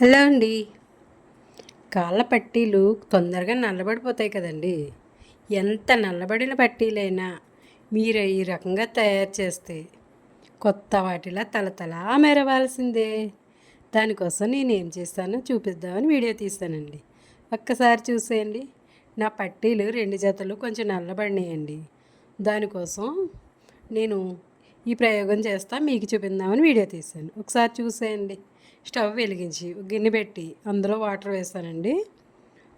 Hello అండి. కాళ్ళ పట్టీలు తొందరగా నల్లబడిపోతాయి కదండి. ఎంత నల్లబడిన పట్టీలైనా మీరు ఈ రకంగా తయారు చేస్తే కొత్త వాటిలా తలతలా మెరవాల్సిందే. దానికోసం నేను ఏం చేస్తానో చూపిద్దామని వీడియో తీస్తానండి. ఒక్కసారి చూసేయండి. నా పట్టీలు రెండు జతలు కొంచెం నల్లబడినాయండి. దానికోసం నేను ఈ ప్రయోగం చేస్తా మీకు చూపిందామని వీడియో తీశాను. ఒకసారి చూసేయండి. స్టవ్ వెలిగించి గిన్నె పెట్టి అందులో వాటర్ వేసానండి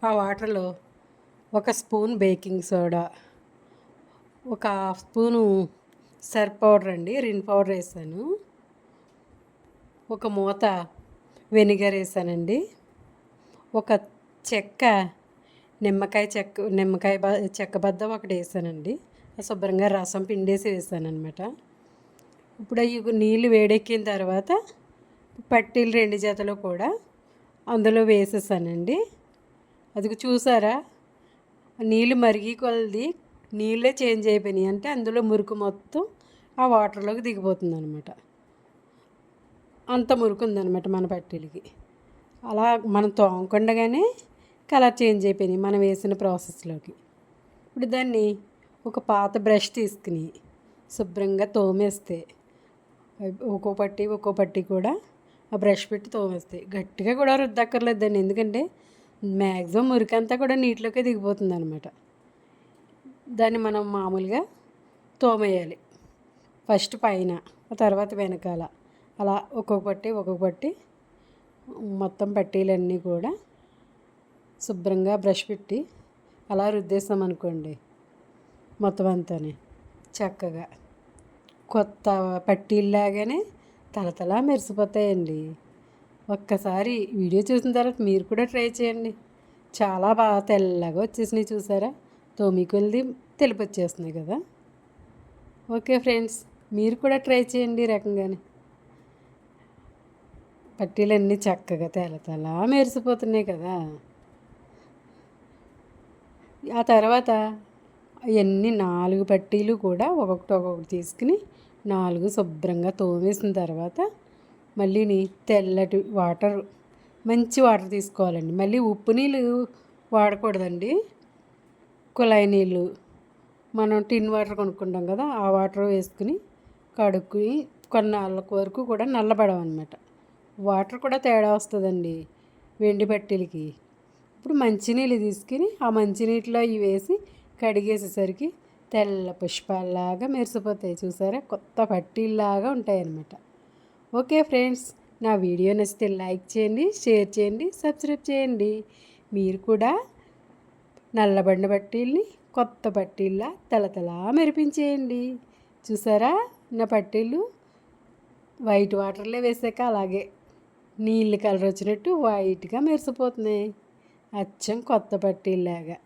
ఆ వాటర్లో ఒక స్పూన్ బేకింగ్ సోడా ఒక హాఫ్ స్పూను సర్ఫ్ పౌడర్ అండి రిన్ పౌడర్ వేసాను ఒక మూత వెనిగర్ వేసానండి ఒక చెక్క నిమ్మకాయ చెక్క నిమ్మకాయ చెక్క బద్ద ఒకటి వేసానండి శుభ్రంగా రసం పిండేసి వేసాను అనమాట ఇప్పుడు అవి నీళ్ళు వేడెక్కిన తర్వాత పట్టీలు రెండు జతలు కూడా అందులో వేసేసానండి. అది చూసారా? నీళ్ళు మరిగి కొలది నీళ్ళే చేంజ్ అయిపోయినాయి. అంటే అందులో మురుకు మొత్తం ఆ వాటర్లోకి దిగిపోతుంది అనమాట అంత మురుకు ఉందనమాట మన పట్టీలకి. అలా మనం తోమకుండగానే కలర్ చేంజ్ అయిపోయినాయి మనం వేసిన ప్రాసెస్లోకి. ఇప్పుడు దాన్ని ఒక పాత బ్రష్ తీసుకుని శుభ్రంగా తోమేస్తే ఒక్కో పట్టి ఒక్కో పట్టి కూడా ఆ బ్రష్ పెట్టి తోమేస్తాయి. గట్టిగా కూడా రుద్దక్కర్లేదండి. ఎందుకంటే మ్యాక్సిమం మురికంతా కూడా నీటిలోకే దిగిపోతుంది అనమాట దాన్ని మనం మామూలుగా తోమేయాలి. ఫస్ట్ పైన తర్వాత వెనకాల. అలా ఒక్కొక్క పట్టి ఒక్కొక్క పట్టి మొత్తం పట్టీలన్నీ కూడా శుభ్రంగా బ్రష్ పెట్టి అలా రుద్దేస్తాం అనుకోండి మొత్తం అంతానే చక్కగా. కొత్త పట్టీల్లాగానే తలతలా మెరిసిపోతాయండి. ఒక్కసారి వీడియో చూసిన తర్వాత మీరు కూడా ట్రై చేయండి. చాలా బాగా తెల్లగా వచ్చేసినాయి చూసారా? తోమికొలిది తెలుపు వచ్చేస్తున్నాయి కదా? ఓకే ఫ్రెండ్స్ మీరు కూడా ట్రై చేయండి ఈ రకంగానే. పట్టీలన్నీ చక్కగా తెలతలా మెరిసిపోతున్నాయి కదా? ఆ తర్వాత అవన్నీ నాలుగు పట్టీలు కూడా ఒక్కొక్కటి ఒక్కొక్కటి తీసుకుని నాలుగు శుభ్రంగా తోమేసిన తర్వాత మళ్ళీని తెల్లటి వాటర్ మంచి వాటర్ తీసుకోవాలండి. మళ్ళీ ఉప్పు నీళ్ళు వాడకూడదండి. కుళాయి నీళ్ళు మనం టిన్ వాటర్ కొనుక్కుంటాం కదా ఆ వాటర్ వేసుకుని కడుక్కుని కొన్నాళ్ళకు వరకు కూడా నల్లబడవన్నమాట. వాటర్ కూడా తేడా వస్తుందండి వెండి బట్టీలకి. ఇప్పుడు మంచినీళ్ళు తీసుకుని ఆ మంచినీటిలో ఇవి వేసి కడిగేసేసరికి తెల్ల పుష్పాల్లాగా మెరిసిపోతాయి చూసారా? కొత్త పట్టీల్లాగా ఉంటాయి అన్నమాట ఓకే ఫ్రెండ్స్ నా వీడియో నచ్చితే లైక్ చేయండి షేర్ చేయండి సబ్స్క్రైబ్ చేయండి. మీరు కూడా నల్లబండ పట్టీల్ని కొత్త పట్టీల్లా తలతలా మెరిపించేయండి. చూసారా? నా పట్టీలు వైట్ వాటర్లో వేసాక అలాగే నీళ్ళు కలర్ వచ్చినట్టు వైట్గా మెరిసిపోతున్నాయి. అచ్చం కొత్త పట్టీలాగా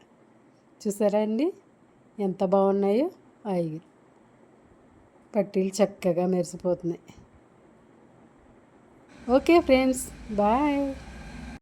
చూసారా అండి? ఎంత బాగున్నాయో అవి పట్టీలు చక్కగా మెరిసిపోతున్నాయి. Okay friends bye.